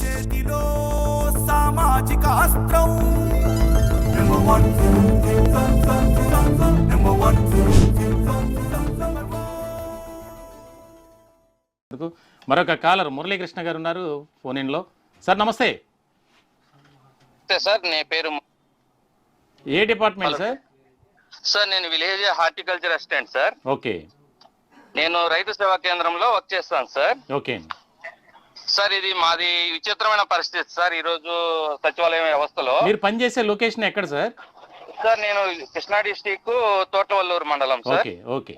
చేతిలో సామాజిక అస్త్రం. Number one. Number one. అందుకు మరొక కాలర్ మురళీకృష్ణ గారు ఉన్నారు ఫోన్ ఇన్లో సార్ నమస్తే. నమస్తే సార్ నీ పేరు ఏ డిపార్ట్మెంట్ సార్? సార్ నేను village horticulture assistant sir. Okay. నేను రైతు సేవా కేంద్రంలో వర్క్ చేస్తాను సార్. ఓకే. సార్ ఇది మాది విచిత్రమైన పరిస్థితి సార్ ఈ రోజు సచివాలయం వ్యవస్థలో. మీరు పనిచేసే లొకేషన్ ఎక్కడ సార్? సార్ నేను కృష్ణా డిస్టిక్ తోటవల్లూరు మండలం సార్. ఓకే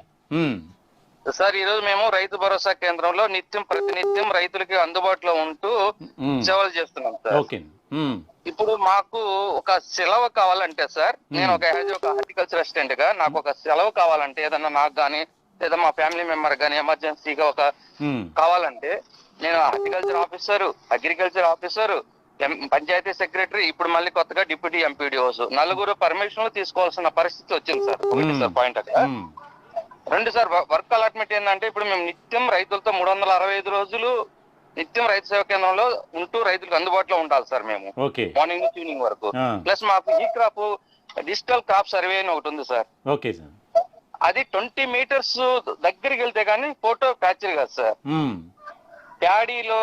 సార్ ఈ రోజు మేము రైతు భరోసా కేంద్రంలో నిత్యం ప్రతినిత్యం రైతులకి అందుబాటులో ఉంటూ సేవలు చేస్తున్నాం సార్. ఇప్పుడు మాకు ఒక సెలవు కావాలంటే సార్ నేను ఒక యాజ్ ఒక హార్టికల్చర్ అసిస్టెంట్గా నాకు ఒక సెలవు కావాలంటే ఏదన్నా నాకు కానీ లేదా మా ఫ్యామిలీ మెంబర్ కానీ ఎమర్జెన్సీగా ఒక కావాలంటే నేను horticulture officer agriculture officer panchayat secretary ఇప్పుడు మళ్ళీ కొత్తగా డిప్యూటీ ఎంపీడీఓస్ నలుగురు పర్మిషన్లు తీసుకోవాల్సిన పరిస్థితి వచ్చింది సార్. ఒకటి. సార్ పాయింట్ అక్కడ. రెండు సార్ వర్క్ అలాట్మెంట్ ఏంటంటే ఇప్పుడు మేము నిత్యం రైతులతో మూడు వందల అరవై ఐదు రోజులు నిత్యం రైతు సేవా కేంద్రంలో ఉంటూ రైతులకు అందుబాటులో ఉండాలి సార్ మేము. మార్నింగ్ నుంచి ఈవినింగ్ వరకు. ప్లస్ మాకు ఈ క్రాప్ డిజిటల్ క్రాప్ సర్వే అని ఒకటి ఉంది సార్. Okay sir. అది ట్వంటీ మీటర్స్ దగ్గరికి వెళ్తే కానీ ఫోటో క్యాప్చర్ కాదు సార్. ప్యాడీలో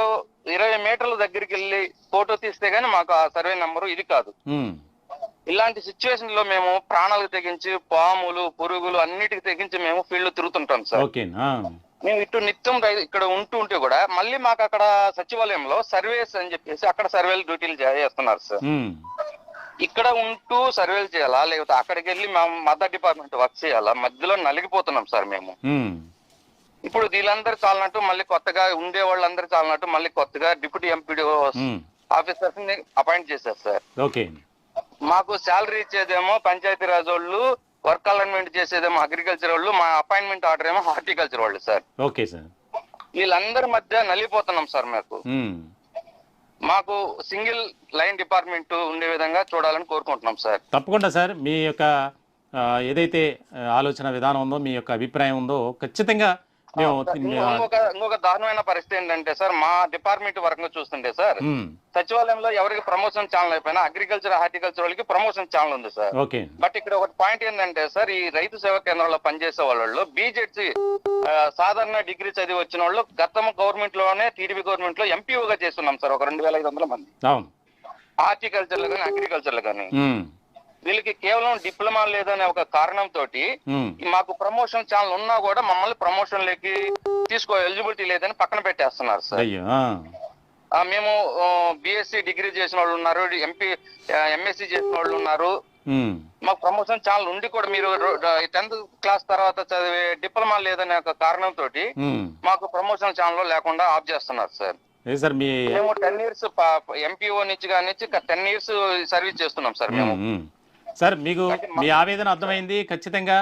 ఇరవై మీటర్ల దగ్గరికి వెళ్ళి ఫోటో తీస్తే గానీ మాకు ఆ సర్వే నంబరు ఇది కాదు. ఇలాంటి సిచ్యువేషన్లో మేము ప్రాణాలకు తెగించి పాములు పురుగులు అన్నిటికి తెగించి మేము ఫీల్డ్ తిరుగుతుంటాం సార్. మేము ఇటు నిత్యం ఇక్కడ ఉంటూ ఉంటే కూడా మళ్ళీ మాకు అక్కడ సచివాలయంలో సర్వేస్ అని చెప్పేసి అక్కడ సర్వేలు డ్యూటీలు చేస్తున్నారు సార్. ఇక్కడ ఉంటూ సర్వేలు చేయాలా? లేకపోతే అక్కడికి వెళ్ళి మేము మదర్ డిపార్ట్మెంట్ వర్క్ చేయాలా? మధ్యలో నలిగిపోతున్నాం సార్ మేము. ఇప్పుడు వీళ్ళందరూ చాలనట్టు మళ్ళీ కొత్తగా ఉండే వాళ్ళందరూ చాలనట్టు మళ్ళీ కొత్తగా డిప్యూటీ ఎంపీడీ ఆఫీసర్స్ని అపాయింట్ చేశారు సార్. ఓకే. మాకు శాలరీ ఇచ్చేదేమో పంచాయతీ రాజ్ వాళ్ళు వర్క్ అలైన్మెంట్ చేసేదేమో అగ్రికల్చర్ వాళ్ళు మా అపాయింట్మెంట్ ఆర్డర్ ఏమో హార్టికల్చర్ వాళ్ళు సార్. Okay sir. వీళ్ళందరి మధ్య నలిగిపోతున్నాం సార్ మాకు. మాకు సింగిల్ లైన్ డిపార్ట్మెంట్ ఉండే విధంగా చూడాలని కోరుకుంటున్నాం సార్. తప్పకుండా సార్ మీ యొక్క ఏదైతే ఆలోచన విధానం ఉందో మీ యొక్క అభిప్రాయం ఉందో ఖచ్చితంగా ఇంకొక ఇంకొక దారుణమైన పరిస్థితి ఏంటంటే సార్ మా డిపార్ట్మెంట్ వర్క్ చూస్తుంటే సార్ సచివాలయంలో ఎవరికి ప్రమోషన్ ఛానల్ అయిపోయినా అగ్రికల్చర్ హార్టికల్చర్ వాళ్ళకి ప్రమోషన్ ఛానల్ ఉంది సార్. ఓకే. బట్ ఇక్కడ ఒక పాయింట్ ఏంటంటే సార్ ఈ రైతు సేవా కేంద్రంలో పనిచేసే వాళ్ళు బీజెడ్సీ సాధారణ డిగ్రీ చదివి వచ్చిన వాళ్ళు గతం గవర్నమెంట్లోనే టీడీపీ గవర్నమెంట్లో ఎంపీఓగా చేస్తున్నాం సార్ ఒక రెండు వేల ఐదు వందల మంది. హార్టికల్చర్లో కానీ అగ్రికల్చర్లో కానీ వీళ్ళకి కేవలం డిప్లొమా లేదనే ఒక కారణంతో ఉమ్, మాకు ప్రమోషన్ ఛానల్ ఉన్నా కూడా మమ్మల్ని ప్రమోషన్ లేకి తీసుకో ఎలిజిబిలిటీ లేదని పక్కన పెట్టేస్తున్నారు సార్. మేము బిఎస్సి డిగ్రీ చేసిన వాళ్ళు ఉన్నారు ఎంపీ ఎంఎస్సి చేసిన వాళ్ళు ఉన్నారు మాకు ప్రమోషన్ ఛానల్ ఉండి కూడా మీరు టెన్త్ క్లాస్ తర్వాత చదివే డిప్లొమా లేదనే ఒక కారణంతో. మాకు ప్రమోషన్ ఛానల్ లేకుండా ఆఫ్ చేస్తున్నారు సార్ ఏ సార్ మీ మేము టెన్ ఇయర్స్ ఎంపీఓ నుంచి కానీ టెన్ ఇయర్స్ సర్వీస్ చేస్తున్నాం సార్ మేము. సార్ మీకు మీ ఆవేదన అర్థమైంది ఖచ్చితంగా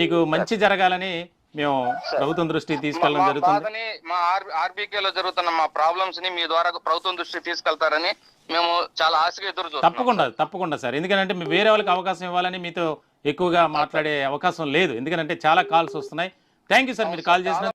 మీకు మంచి జరగాలని మేము ప్రభుత్వం దృష్టికి మా తీసుకెళ్ళడం జరుగుతుంది. మా ఆర్బీకే లో జరుగుతున్న మా ప్రాబ్లమ్స్ని మీ ద్వారా ప్రభుత్వం దృష్టికి తీసుకెళ్తారని మేము చాలా ఆశగా ఎదురు తప్పకుండా తప్పకుండా సార్. ఎందుకంటే మీ వేరే వాళ్ళకి అవకాశం ఇవ్వాలని మీతో ఎక్కువగా మాట్లాడే అవకాశం లేదు. ఎందుకంటే చాలా కాల్స్ వస్తున్నాయి. థ్యాంక్ యూ సార్ మీరు కాల్ చేసిన